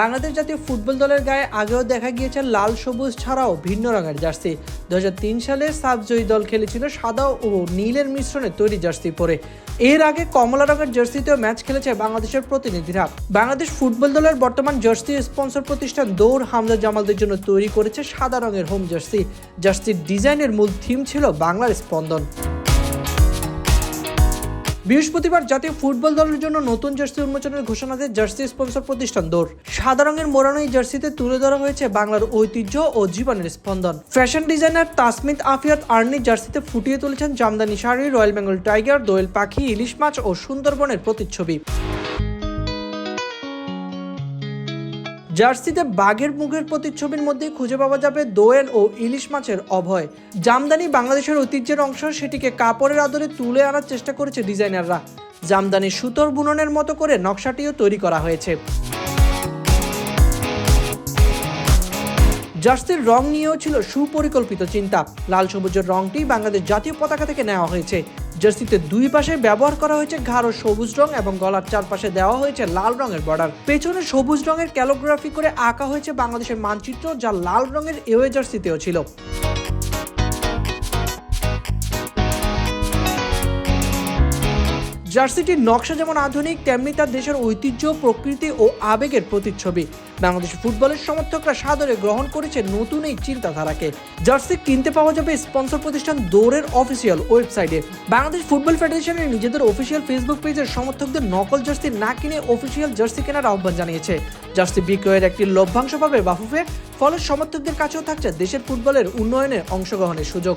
বাংলাদেশ জাতীয় ফুটবল দলের গায়ে আগেও দেখা গিয়েছে লাল সবুজ ছাড়াও ভিন্ন রঙের জার্সি। দু হাজার তিন সালে সাবজয়ী দল খেলেছিল সাদা ও নীলের মিশ্রণে তৈরি জার্সি পরে। এর আগে কমলা রঙের জার্সিতেও ম্যাচ খেলেছে বাংলাদেশের প্রতিনিধিরা। বাংলাদেশ ফুটবল দলের বর্তমান জার্সি স্পন্সর প্রতিষ্ঠান দৌড় হামজা জামালদের জন্য তৈরি করেছে সাদা রঙের হোম জার্সি। জার্সির ডিজাইনের মূল থিম ছিল বাংলার স্পন্দন। বৃহস্পতিবার জাতীয় ফুটবল দলের জন্য নতুন জার্সি উন্মোচনের ঘোষণা দেয় জার্সি স্পন্সর প্রতিষ্ঠান দৌড় সাদা রঙের মোড়ানো এই জার্সিতে তুলে ধরা হয়েছে বাংলার ঐতিহ্য ও জীবনের স্পন্দন। ফ্যাশন ডিজাইনার তাসমিত আফিয়াত আর্নি জার্সিতে ফুটিয়ে তুলেছেন জামদানি শাড়ি, রয়্যাল বেঙ্গল টাইগার, দোয়েল পাখি, ইলিশ মাছ ও সুন্দরবনের প্রতিচ্ছবি। জার্সিতে বাঘের মুখের প্রতিচ্ছবির মধ্যে খুঁজে পাওয়া যাবে দোয়েল ও ইলিশ মাছের অভয়। জামদানি বাংলাদেশের ঐতিহ্যের অংশ, সেটিকে কাপড়ের আদরে তুলে আনার চেষ্টা করেছে ডিজাইনাররা। জামদানি সুতোর বুননের মতো করে নকশাটিও তৈরি করা হয়েছে। জার্সির রং নিয়েও ছিল সুপরিকল্পিত চিন্তা। লাল সবুজের রংটি বাংলাদেশ জাতীয় পতাকা থেকে নেওয়া হয়েছে। জার্সিতে দুই পাশে ব্যবহার করা হয়েছে গাঢ় সবুজ রং এবং গলার চারপাশে দেওয়া হয়েছে লাল রঙের বর্ডার। পেছনে সবুজ রঙের ক্যালোগ্রাফি করে আঁকা হয়েছে বাংলাদেশের মানচিত্র যা লাল রঙের এওয়ে জার্সিতেও ছিল। জার্সিটির নকশা যেমন আধুনিক, তেমনি তার দেশের ঐতিহ্য, প্রকৃতি ও আবেগের প্রতিচ্ছবি। বাংলাদেশ ফুটবলের সমর্থকরা সাদরে গ্রহণ করেছে নতুন এই চিন্তাধারাকে। জার্সি কিনতে পাওয়া যাবে স্পন্সর প্রতিষ্ঠান দৌড়ের অফিসিয়াল ওয়েবসাইটে। বাংলাদেশ ফুটবল ফেডারেশনের নিজেদের অফিসিয়াল ফেসবুক পেজের সমর্থকদের নকল জার্সি না কিনে অফিসিয়াল জার্সি কেনার আহ্বান জানিয়েছে। জার্সি বিক্রয়ের একটি লভ্যাংশ পাবে বাফুফে, ফলে সমর্থকদের কাছেও থাকছে দেশের ফুটবলের উন্নয়নে অংশগ্রহণের সুযোগ।